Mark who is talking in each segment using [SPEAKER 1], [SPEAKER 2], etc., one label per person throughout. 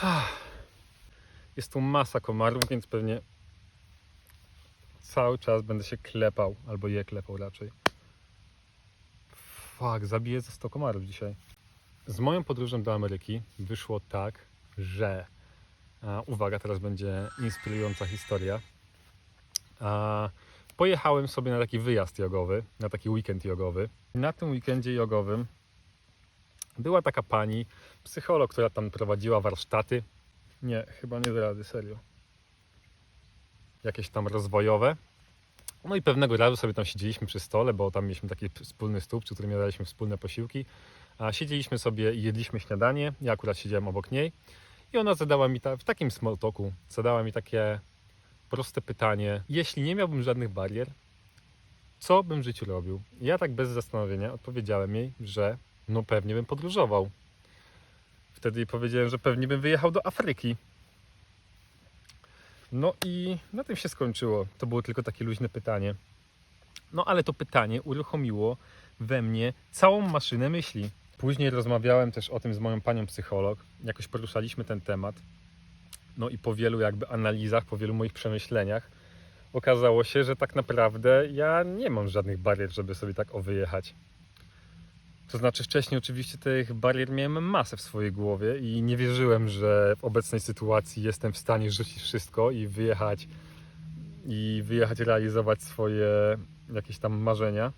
[SPEAKER 1] Jest tu masa komarów, więc pewnie cały czas będę się klepał, albo je klepał raczej. Fuck, zabiję ze 100 komarów dzisiaj. Z moją podróżą do Ameryki wyszło tak, że a, uwaga, teraz będzie inspirująca historia. A, pojechałem sobie na taki wyjazd jogowy, na taki weekend jogowy. Na tym weekendzie jogowym była taka pani, psycholog, która tam prowadziła warsztaty. Nie, chyba nie do rady, serio. Jakieś tam rozwojowe. No i pewnego razu sobie tam siedzieliśmy przy stole, bo tam mieliśmy taki wspólny stół, przy którym jadaliśmy wspólne posiłki. A siedzieliśmy sobie i jedliśmy śniadanie. Ja akurat siedziałem obok niej. I ona zadała mi ta, w takim small talku, zadała mi takie proste pytanie. Jeśli nie miałbym żadnych barier, co bym w życiu robił? Ja tak bez zastanowienia odpowiedziałem jej, że no pewnie bym podróżował. Wtedy powiedziałem, że pewnie bym wyjechał do Afryki. No i na tym się skończyło. To było tylko takie luźne pytanie. No ale to pytanie uruchomiło we mnie całą maszynę myśli. Później rozmawiałem też o tym z moją panią psycholog. Jakoś poruszaliśmy ten temat. No i po wielu jakby analizach, po wielu moich przemyśleniach okazało się, że tak naprawdę ja nie mam żadnych barier, żeby sobie tak o wyjechać. To znaczy wcześniej oczywiście tych barier miałem masę w swojej głowie i nie wierzyłem, że w obecnej sytuacji jestem w stanie rzucić wszystko i wyjechać i wyjechać realizować swoje jakieś tam marzenia.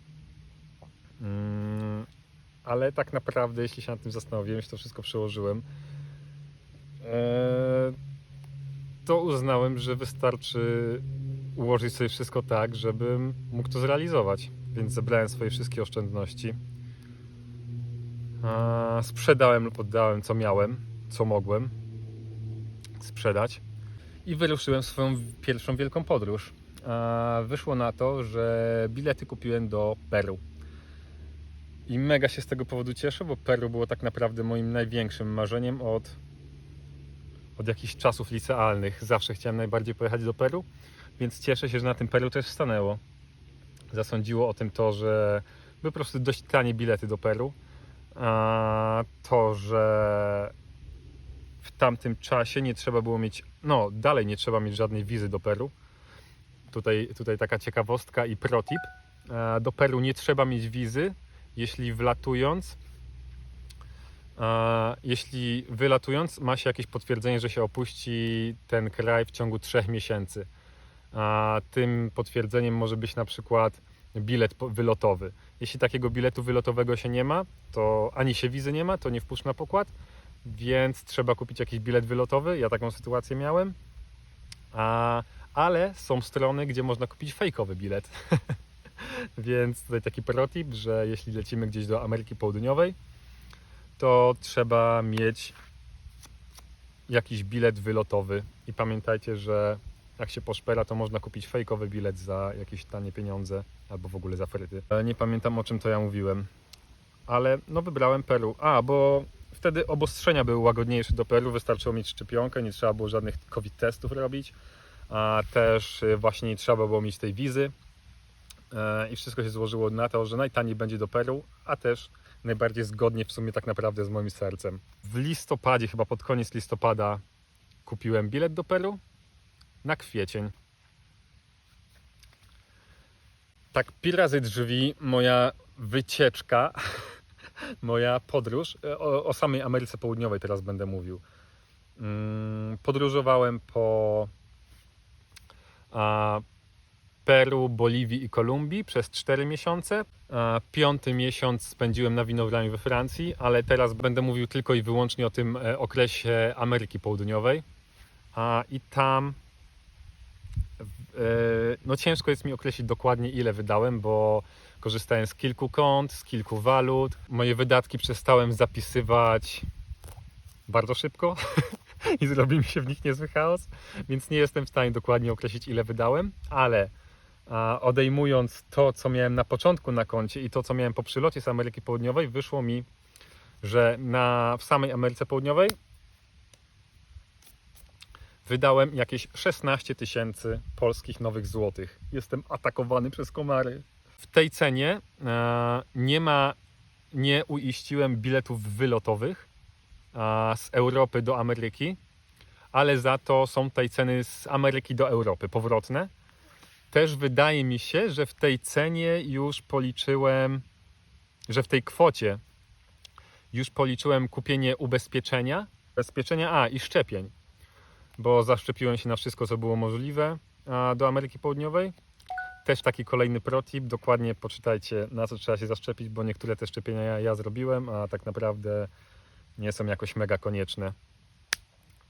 [SPEAKER 1] Mm, ale tak naprawdę, jeśli się nad tym zastanowiłem, jeśli to wszystko przełożyłem, e, to uznałem, że wystarczy ułożyć sobie wszystko tak, żebym mógł to zrealizować. Więc zebrałem swoje wszystkie oszczędności. Sprzedałem lub oddałem co miałem, co mogłem sprzedać i wyruszyłem swoją pierwszą wielką podróż. Wyszło na to, że bilety kupiłem do Peru. I mega się z tego powodu cieszę, bo Peru było tak naprawdę moim największym marzeniem od, od jakichś czasów licealnych. Zawsze chciałem najbardziej pojechać do Peru, więc cieszę się, że na tym Peru też stanęło. Zasądziło o tym to, że były po prostu dość tanie bilety do Peru. To, że w tamtym czasie nie trzeba było mieć, no dalej nie trzeba mieć żadnej wizy do Peru. Tutaj, tutaj taka ciekawostka i protip. E, Do Peru nie trzeba mieć wizy, jeśli wlatując, e, jeśli wylatując ma się jakieś potwierdzenie, że się opuści ten kraj w ciągu trzech miesięcy. Tym potwierdzeniem może być na przykład bilet wylotowy. Jeśli takiego biletu wylotowego się nie ma, to ani się wizy nie ma, to nie wpuszcz na pokład, więc trzeba kupić jakiś bilet wylotowy. Ja taką sytuację miałem. A, ale są strony, gdzie można kupić fejkowy bilet. więc tutaj taki protip, że jeśli lecimy gdzieś do Ameryki Południowej, to trzeba mieć jakiś bilet wylotowy. I pamiętajcie, że jak się poszpera, to można kupić fejkowy bilet za jakieś tanie pieniądze albo w ogóle za fryty. E, Nie pamiętam o czym to ja mówiłem, ale no wybrałem Peru. A, bo wtedy obostrzenia były łagodniejsze do Peru, wystarczyło mieć szczepionkę, nie trzeba było żadnych COVID testów robić, a też y, właśnie nie trzeba było mieć tej wizy. E, I wszystko się złożyło na to, że najtaniej będzie do Peru, a też najbardziej zgodnie w sumie tak naprawdę z moim sercem. W listopadzie, chyba pod koniec listopada, kupiłem bilet do Peru na kwiecień. Tak pi razy drzwi moja wycieczka, moja podróż, e, o, o samej Ameryce Południowej teraz będę mówił. Mm, Podróżowałem po a, Peru, Boliwii i Kolumbii przez 4 miesiące. Piąty miesiąc spędziłem na winogradach we Francji, ale teraz będę mówił tylko i wyłącznie o tym e, okresie Ameryki Południowej. I tam no ciężko jest mi określić dokładnie ile wydałem, bo korzystałem z kilku kont, z kilku walut. Moje wydatki przestałem zapisywać bardzo szybko i zrobił mi się w nich niezły chaos, więc nie jestem w stanie dokładnie określić ile wydałem, ale odejmując to, co miałem na początku na koncie i to, co miałem po przylocie z Ameryki Południowej, wyszło mi, że na, w samej Ameryce Południowej wydałem jakieś 16 tysięcy polskich nowych złotych. Jestem atakowany przez komary. W tej cenie e, nie ma, nie uiściłem biletów wylotowych e, z Europy do Ameryki, ale za to są tutaj ceny z Ameryki do Europy powrotne. Też wydaje mi się, że w tej cenie już policzyłem, że w tej kwocie już policzyłem kupienie ubezpieczenia, ubezpieczenia A i szczepień, bo zaszczepiłem się na wszystko, co było możliwe do Ameryki Południowej. Też taki kolejny protip, dokładnie poczytajcie na co trzeba się zaszczepić, bo niektóre te szczepienia ja, ja zrobiłem, a tak naprawdę nie są jakoś mega konieczne.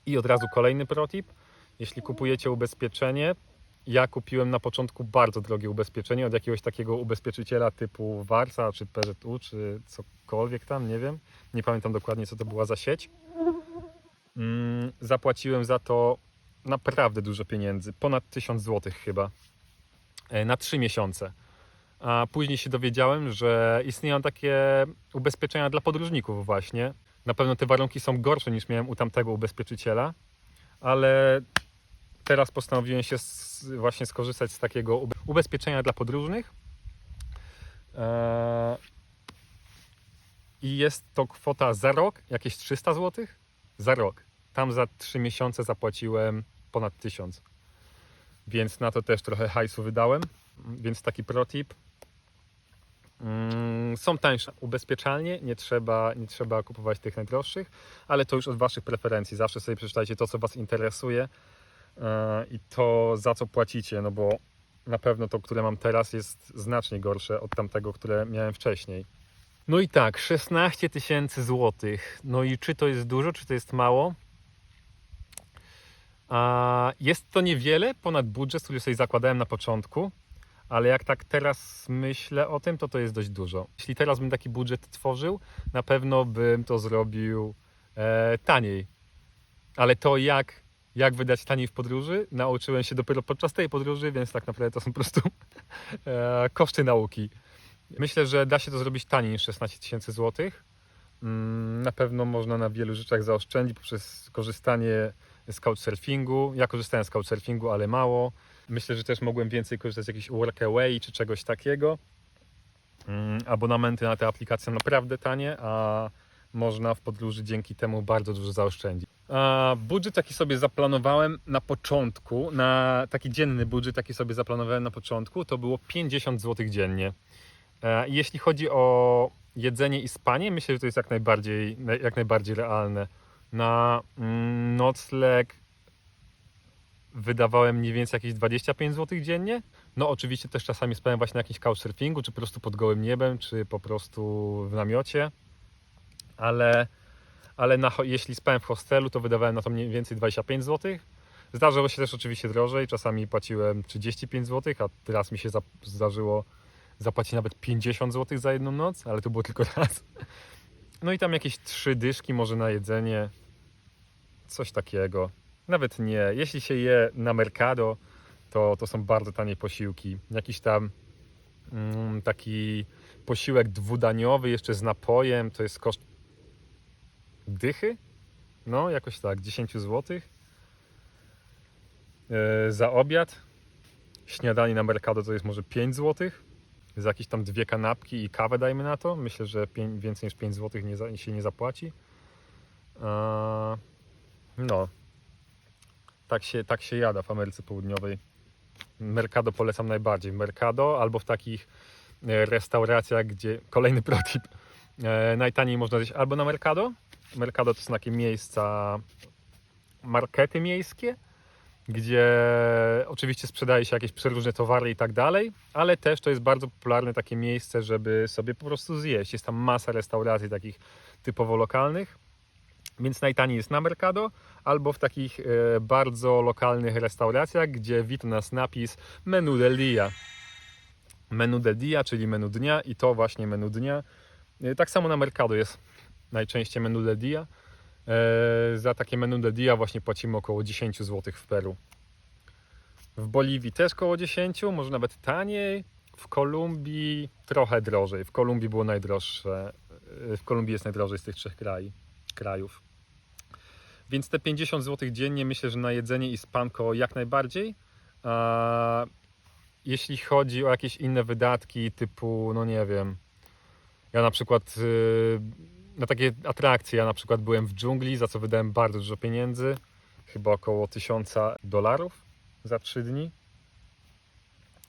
[SPEAKER 1] I od razu kolejny protip, jeśli kupujecie ubezpieczenie, ja kupiłem na początku bardzo drogie ubezpieczenie od jakiegoś takiego ubezpieczyciela typu Warsa, czy PZU, czy cokolwiek tam, nie wiem. Nie pamiętam dokładnie, co to była za sieć. Mm, zapłaciłem za to naprawdę dużo pieniędzy, ponad 1000 zł chyba, e, na 3 miesiące. A później się dowiedziałem, że istnieją takie ubezpieczenia dla podróżników właśnie. Na pewno te warunki są gorsze niż miałem u tamtego ubezpieczyciela, ale teraz postanowiłem się właśnie skorzystać z takiego ube- ubezpieczenia dla podróżnych. Eee, I jest to kwota za rok, jakieś 300 zł? Za rok. Tam za 3 miesiące zapłaciłem ponad 1000. Więc na to też trochę hajsu wydałem. Więc taki protip. Mm, Są tańsze ubezpieczalnie, nie trzeba, nie trzeba kupować tych najdroższych, ale to już od Waszych preferencji. Zawsze sobie przeczytajcie to, co Was interesuje e, i to, za co płacicie, no bo na pewno to, które mam teraz, jest znacznie gorsze od tamtego, które miałem wcześniej. No i tak, 16 tysięcy złotych. No i czy to jest dużo, czy to jest mało? A jest to niewiele ponad budżet, który sobie zakładałem na początku, ale jak tak teraz myślę o tym, to to jest dość dużo. Jeśli teraz bym taki budżet tworzył, na pewno bym to zrobił e, taniej. Ale to jak, jak wydać taniej w podróży, nauczyłem się dopiero podczas tej podróży, więc tak naprawdę to są po prostu e, koszty nauki. Myślę, że da się to zrobić taniej niż 16 tysięcy złotych. Mm, Na pewno można na wielu rzeczach zaoszczędzić poprzez korzystanie z couchsurfingu. Ja korzystałem z couchsurfingu, ale mało. Myślę, że też mogłem więcej korzystać z jakichś workaway czy czegoś takiego. Mm, Abonamenty na te aplikacje naprawdę tanie, a można w podróży dzięki temu bardzo dużo zaoszczędzić. A budżet, jaki sobie zaplanowałem na początku, na taki dzienny budżet, jaki sobie zaplanowałem na początku, to było 50 zł dziennie. E, Jeśli chodzi o jedzenie i spanie, myślę, że to jest jak najbardziej, jak najbardziej realne. Na mm, nocleg wydawałem mniej więcej jakieś 25 zł dziennie. No oczywiście też czasami spałem właśnie na jakimś couchsurfingu, czy po prostu pod gołym niebem, czy po prostu w namiocie. Ale, ale na, jeśli spałem w hostelu, to wydawałem na to mniej więcej 25 zł. Zdarzyło się też oczywiście drożej, czasami płaciłem 35 zł, a teraz mi się zdarzyło zapłacić nawet 50 zł za jedną noc, ale to było tylko raz. No i tam jakieś trzy dyszki może na jedzenie, coś takiego. Nawet nie. Jeśli się je na Mercado, to, to są bardzo tanie posiłki. Jakiś tam mm, taki posiłek dwudaniowy jeszcze z napojem, to jest koszt dychy? No, jakoś tak, 10 zł. E, za obiad. Śniadanie na Mercado to jest może 5 zł. Za jakieś tam dwie kanapki i kawę dajmy na to. Myślę, że więcej niż 5 zł nie się nie zapłaci. No, tak się, tak się jada w Ameryce Południowej. Mercado polecam najbardziej. Mercado albo w takich e, restauracjach, gdzie kolejny protip. E, najtaniej można zjeść albo na Mercado. Mercado to są takie miejsca, markety miejskie, gdzie oczywiście sprzedaje się jakieś przeróżne towary i tak dalej, ale też to jest bardzo popularne takie miejsce, żeby sobie po prostu zjeść. Jest tam masa restauracji takich typowo lokalnych. Więc najtaniej jest na Mercado albo w takich e, bardzo lokalnych restauracjach, gdzie wita nas napis menu del dia. Menu del dia, czyli menu dnia i to właśnie menu dnia. E, Tak samo na Mercado jest najczęściej menu del dia. E, Za takie menu del dia właśnie płacimy około 10 zł w Peru. W Boliwii też około 10, może nawet taniej. W Kolumbii trochę drożej. W Kolumbii było najdroższe. E, W Kolumbii jest najdrożej z tych trzech krajów krajów. Więc te 50 zł dziennie myślę, że na jedzenie i spanko jak najbardziej. A jeśli chodzi o jakieś inne wydatki, typu, no nie wiem, ja na przykład y, na takie atrakcje, ja na przykład byłem w dżungli, za co wydałem bardzo dużo pieniędzy. chyba około 1000 dolarów za 3 dni.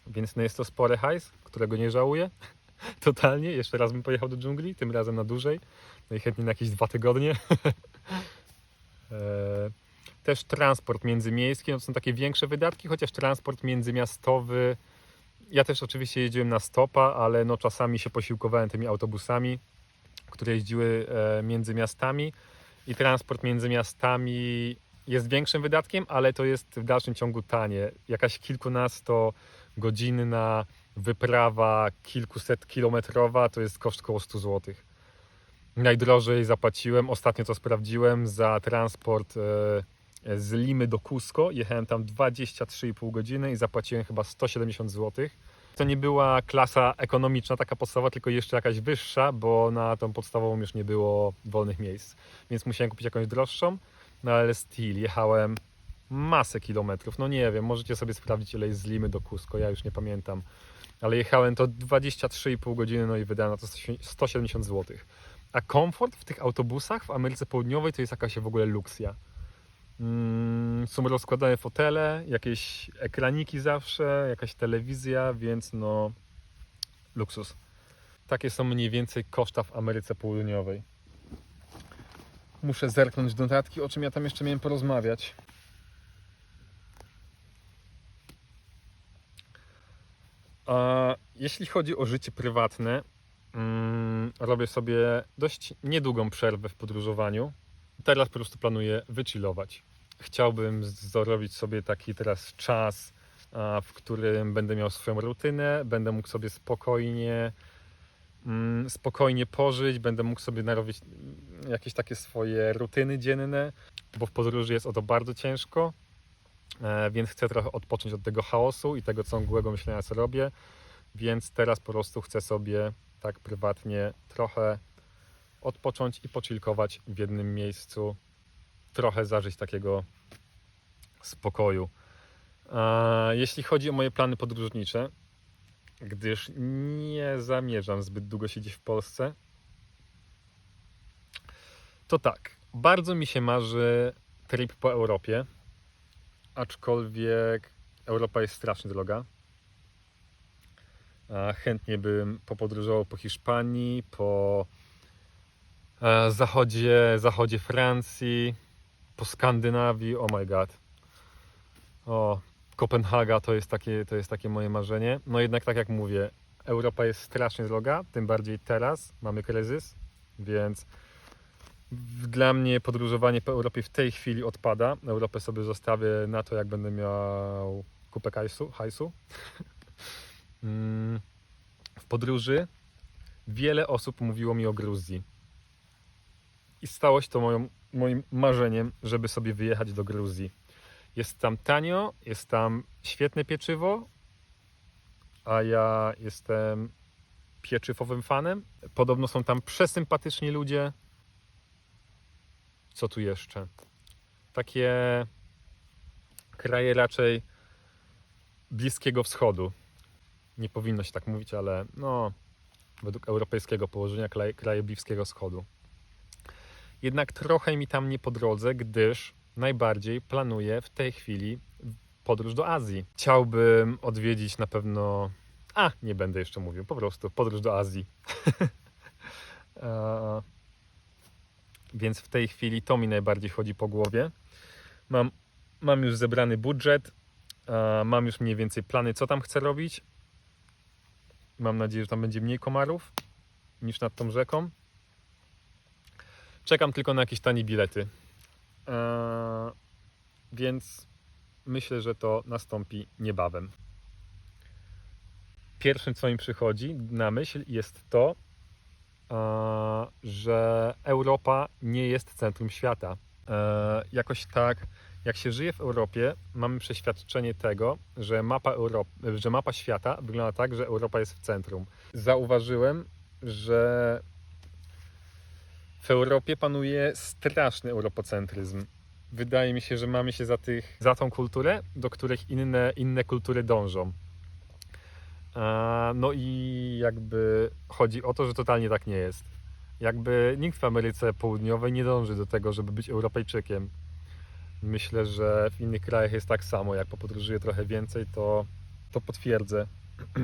[SPEAKER 1] Więc no jest to spory hajs, którego nie żałuję. Totalnie. Jeszcze raz bym pojechał do dżungli, tym razem na dłużej. Najchętniej na jakieś dwa tygodnie. E, Też transport międzymiejski, no to są takie większe wydatki, chociaż transport międzymiastowy. Ja też oczywiście jeździłem na stopa, ale no czasami się posiłkowałem tymi autobusami, które jeździły e, między miastami. I transport między miastami jest większym wydatkiem, ale to jest w dalszym ciągu tanie. Jakaś kilkunastogodzinna wyprawa kilkuset kilometrowa to jest koszt około 100 zł. Najdrożej zapłaciłem, ostatnio to sprawdziłem, za transport e, z Limy do Cusco. Jechałem tam 23,5 godziny i zapłaciłem chyba 170 zł. To nie była klasa ekonomiczna, taka podstawowa, tylko jeszcze jakaś wyższa, bo na tą podstawową już nie było wolnych miejsc. Więc musiałem kupić jakąś droższą, no ale still, jechałem masę kilometrów. No nie wiem, możecie sobie sprawdzić ile jest z Limy do Cusco, ja już nie pamiętam. Ale jechałem to 23,5 godziny, no i wydałem na to 170 zł. A komfort w tych autobusach w Ameryce Południowej to jest jakaś w ogóle luksja. Mm, są rozkładane fotele, jakieś ekraniki zawsze, jakaś telewizja, więc no luksus. Takie są mniej więcej koszta w Ameryce Południowej. Muszę zerknąć do notatki, o czym ja tam jeszcze miałem porozmawiać. A jeśli chodzi o życie prywatne, mm, robię sobie dość niedługą przerwę w podróżowaniu. Teraz po prostu planuję wychillować. Chciałbym zrobić sobie taki teraz czas, w którym będę miał swoją rutynę, będę mógł sobie spokojnie, mm, spokojnie pożyć, będę mógł sobie narobić mm, jakieś takie swoje rutyny dzienne, bo w podróży jest o to bardzo ciężko, e, więc chcę trochę odpocząć od tego chaosu i tego ciągłego myślenia, co robię, więc teraz po prostu chcę sobie tak prywatnie trochę odpocząć i pochilkować w jednym miejscu, trochę zażyć takiego spokoju. Jeśli chodzi o moje plany podróżnicze, gdyż nie zamierzam zbyt długo siedzieć w Polsce, to tak, bardzo mi się marzy trip po Europie, aczkolwiek Europa jest strasznie droga. Chętnie bym popodróżował po Hiszpanii, po zachodzie, zachodzie Francji, po Skandynawii, oh my god. O, Kopenhaga to jest, takie, to jest takie moje marzenie. No jednak tak jak mówię, Europa jest strasznie droga, tym bardziej teraz mamy kryzys, więc dla mnie podróżowanie po Europie w tej chwili odpada. Europę sobie zostawię na to, jak będę miał kupę hajsu. hajsu. Mm, w podróży wiele osób mówiło mi o Gruzji. I stało się to moją, moim marzeniem, żeby sobie wyjechać do Gruzji. Jest tam tanio, jest tam świetne pieczywo, a ja jestem pieczywowym fanem. Podobno są tam przesympatyczni ludzie. Co tu jeszcze? Takie kraje raczej Bliskiego Wschodu. Nie powinno się tak mówić, ale no, według europejskiego położenia kraje, kraje Bliskiego Wschodu. Jednak trochę mi tam nie po drodze, gdyż najbardziej planuję w tej chwili podróż do Azji. Chciałbym odwiedzić na pewno. A, nie będę jeszcze mówił, po prostu podróż do Azji. E, Więc w tej chwili to mi najbardziej chodzi po głowie. Mam, mam już zebrany budżet, e, mam już mniej więcej plany, co tam chcę robić. Mam nadzieję, że tam będzie mniej komarów niż nad tą rzeką. Czekam tylko na jakieś tanie bilety. Eee, więc myślę, że to nastąpi niebawem. Pierwszym, co mi przychodzi na myśl, jest to, eee, że Europa nie jest centrum świata. Eee, jakoś tak, jak się żyje w Europie, mamy przeświadczenie tego, że mapa, że mapa świata wygląda tak, że Europa jest w centrum. Zauważyłem, że w Europie panuje straszny europocentryzm. Wydaje mi się, że mamy się za, tych, za tą kulturę, do których inne, inne kultury dążą. No i jakby chodzi o to, że totalnie tak nie jest. Jakby nikt w Ameryce Południowej nie dąży do tego, żeby być Europejczykiem. Myślę, że w innych krajach jest tak samo. Jak popodróżuję trochę więcej, to, to potwierdzę.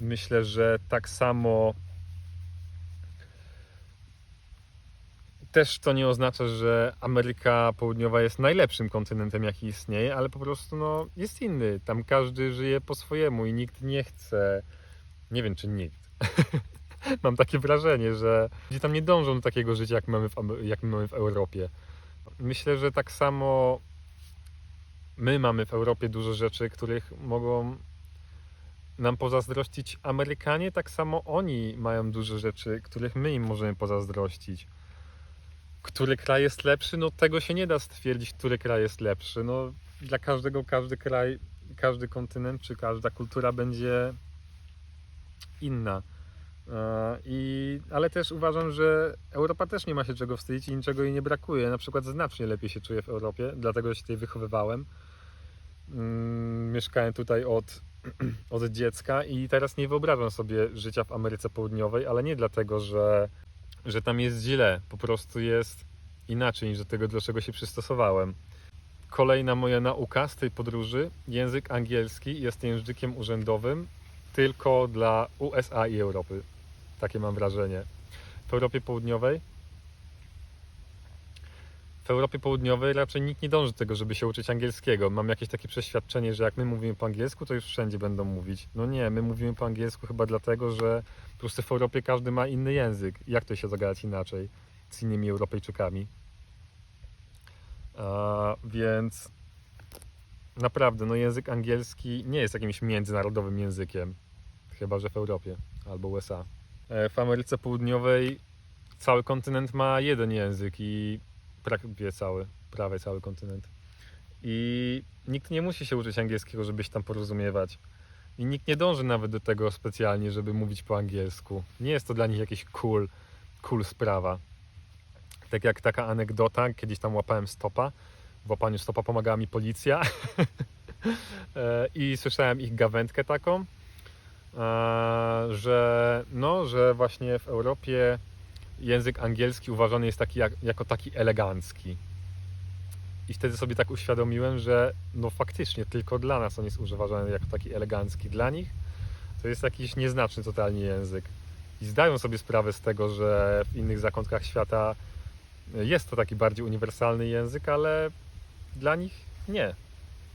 [SPEAKER 1] Myślę, że tak samo też to nie oznacza, że Ameryka Południowa jest najlepszym kontynentem, jaki istnieje, ale po prostu no, jest inny. Tam każdy żyje po swojemu i nikt nie chce. Nie wiem, czy nikt. Mam takie wrażenie, że ludzie tam nie dążą do takiego życia, jak mamy w, jak my mamy w Europie. Myślę, że tak samo my mamy w Europie dużo rzeczy, których mogą nam pozazdrościć Amerykanie, tak samo oni mają dużo rzeczy, których my im możemy pozazdrościć. Który kraj jest lepszy? No tego się nie da stwierdzić, który kraj jest lepszy. No dla każdego, każdy kraj, każdy kontynent czy każda kultura będzie inna. E, I, ale też uważam, że Europa też nie ma się czego wstydzić i niczego jej nie brakuje. Na przykład znacznie lepiej się czuję w Europie, dlatego się tutaj wychowywałem. Mm, Mieszkałem tutaj od, od dziecka i teraz nie wyobrażam sobie życia w Ameryce Południowej, ale nie dlatego, że, że tam jest źle, po prostu jest inaczej niż do tego, do czego się przystosowałem. Kolejna moja nauka z tej podróży, język angielski jest językiem urzędowym tylko dla USA i Europy. Takie mam wrażenie. W Europie Południowej w Europie Południowej raczej nikt nie dąży do tego, żeby się uczyć angielskiego. Mam jakieś takie przeświadczenie, że jak my mówimy po angielsku, to już wszędzie będą mówić. No nie, my mówimy po angielsku chyba dlatego, że po prostu w Europie każdy ma inny język. Jak to się zagadać inaczej z innymi Europejczykami? A, więc naprawdę, no język angielski nie jest jakimś międzynarodowym językiem. Chyba, że w Europie albo USA. E, W Ameryce Południowej cały kontynent ma jeden język i prawie cały, prawie cały kontynent. I nikt nie musi się uczyć angielskiego, żeby się tam porozumiewać. I nikt nie dąży nawet do tego specjalnie, żeby mówić po angielsku. Nie jest to dla nich jakiś cool, cool sprawa. Tak jak taka anegdota, kiedyś tam łapałem stopa. W łapaniu stopa pomagała mi policja. E, I słyszałem ich gawędkę taką, e, że no, że właśnie w Europie język angielski uważany jest taki jak, jako taki elegancki. I wtedy sobie tak uświadomiłem, że no faktycznie tylko dla nas on jest używany jako taki elegancki. Dla nich to jest jakiś nieznaczny totalnie język. I zdają sobie sprawę z tego, że w innych zakątkach świata jest to taki bardziej uniwersalny język, ale dla nich nie.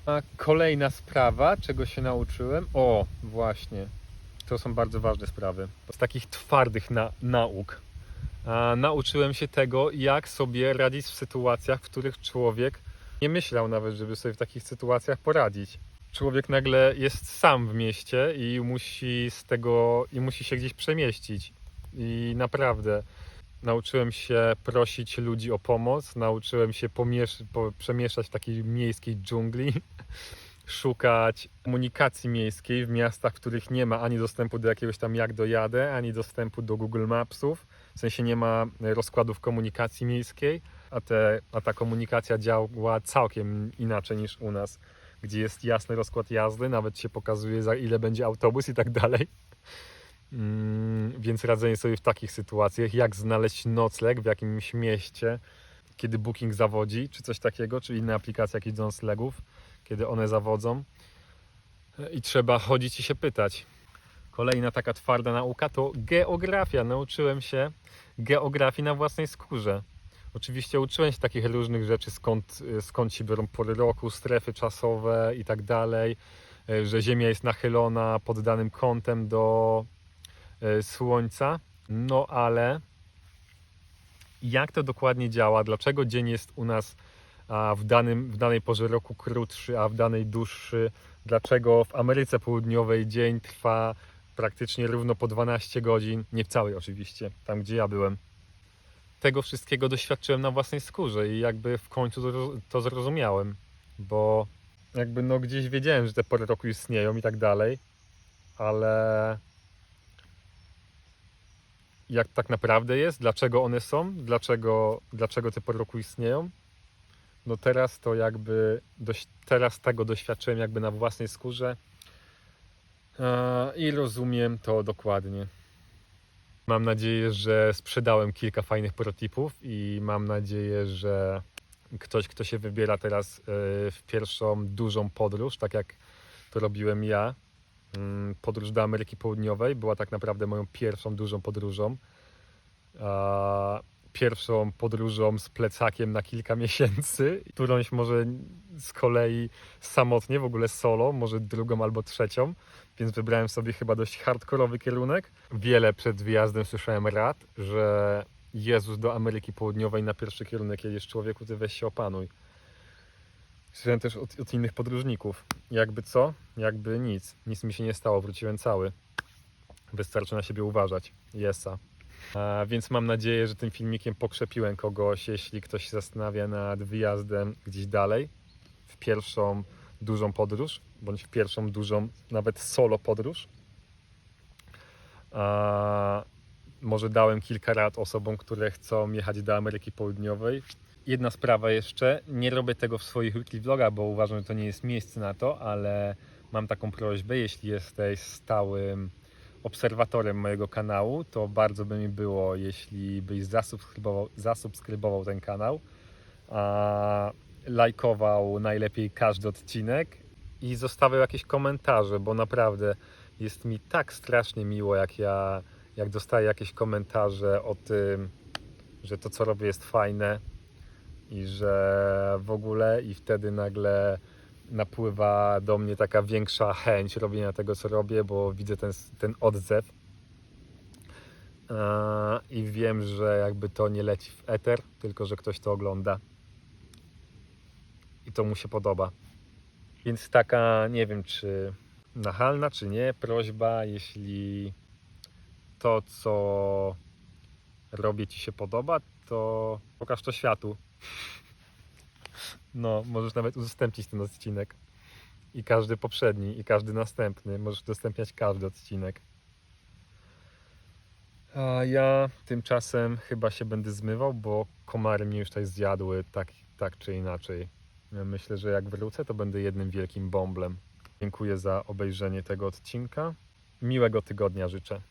[SPEAKER 1] A kolejna sprawa, czego się nauczyłem, o właśnie, to są bardzo ważne sprawy. Z takich twardych na, nauk nauczyłem się tego, jak sobie radzić w sytuacjach, w których człowiek nie myślał nawet, żeby sobie w takich sytuacjach poradzić. Człowiek nagle jest sam w mieście i musi z tego i musi się gdzieś przemieścić. I naprawdę nauczyłem się prosić ludzi o pomoc, nauczyłem się po, przemieszać w takiej miejskiej dżungli, szukać komunikacji miejskiej w miastach, w których nie ma ani dostępu do jakiegoś tam jak dojadę, ani dostępu do Google Mapsów. W sensie nie ma rozkładów komunikacji miejskiej, a, te, a ta komunikacja działa całkiem inaczej niż u nas, gdzie jest jasny rozkład jazdy, nawet się pokazuje za ile będzie autobus i tak dalej. Mm, Więc radzenie sobie w takich sytuacjach, jak znaleźć nocleg w jakimś mieście, kiedy booking zawodzi, czy coś takiego, czy inne aplikacje jakichś noclegów, kiedy one zawodzą. I trzeba chodzić i się pytać. Kolejna taka twarda nauka to geografia. Nauczyłem się geografii na własnej skórze. Oczywiście uczyłem się takich różnych rzeczy, skąd, skąd się biorą pory roku, strefy czasowe i tak dalej, że Ziemia jest nachylona pod danym kątem do e, Słońca. No ale jak to dokładnie działa, dlaczego dzień jest u nas w, danym, w danej porze roku krótszy, a w danej dłuższy, dlaczego w Ameryce Południowej dzień trwa praktycznie równo po 12 godzin, nie w całej oczywiście, tam gdzie ja byłem. Tego wszystkiego doświadczyłem na własnej skórze i jakby w końcu to, zrozumiałem, bo jakby no gdzieś wiedziałem, że te pory roku istnieją i tak dalej, ale jak tak naprawdę jest, dlaczego one są, dlaczego, dlaczego te pory roku istnieją, no teraz to jakby, dość, teraz tego doświadczyłem jakby na własnej skórze i rozumiem to dokładnie. Mam nadzieję, że sprzedałem kilka fajnych protipów i mam nadzieję, że ktoś, kto się wybiera teraz e, w pierwszą dużą podróż, tak jak to robiłem ja, mm, podróż do Ameryki Południowej była tak naprawdę moją pierwszą dużą podróżą. Pierwszą podróżą z plecakiem na kilka miesięcy, którąś może z kolei samotnie, w ogóle solo, może drugą albo trzecią, więc wybrałem sobie chyba dość hardkorowy kierunek. Wiele przed wyjazdem słyszałem rad, że Jezus do Ameryki Południowej na pierwszy kierunek jedziesz człowieku, ty weź się opanuj. Słyszałem też od, od innych podróżników. Jakby co? Jakby nic. Nic mi się nie stało, wróciłem cały. Wystarczy na siebie uważać. Jesa. A, więc mam nadzieję, że tym filmikiem pokrzepiłem kogoś, jeśli ktoś się zastanawia nad wyjazdem gdzieś dalej, w pierwszą dużą podróż, bądź w pierwszą dużą, nawet solo podróż. A, może dałem kilka rad osobom, które chcą jechać do Ameryki Południowej. Jedna sprawa jeszcze, nie robię tego w swoich weekly vlogach, bo uważam, że to nie jest miejsce na to, ale mam taką prośbę, jeśli jesteś stałym obserwatorem mojego kanału, to bardzo by mi było, jeśli byś zasubskrybował, zasubskrybował ten kanał, a lajkował najlepiej każdy odcinek i zostawiał jakieś komentarze, bo naprawdę jest mi tak strasznie miło, jak ja jak dostaję jakieś komentarze o tym, że to co robię jest fajne i że w ogóle i wtedy nagle napływa do mnie taka większa chęć robienia tego, co robię, bo widzę ten, ten odzew Eee, i wiem, że jakby to nie leci w eter, tylko że ktoś to ogląda i to mu się podoba. Więc taka, nie wiem czy nachalna, czy nie, prośba, jeśli to, co robię, Ci się podoba, to pokaż to światu. No, możesz nawet udostępnić ten odcinek. I każdy poprzedni, i każdy następny. Możesz udostępniać każdy odcinek. A ja tymczasem chyba się będę zmywał, bo komary mnie już tutaj zjadły tak, tak czy inaczej. Myślę, że jak wrócę, to będę jednym wielkim bąblem. Dziękuję za obejrzenie tego odcinka. Miłego tygodnia życzę.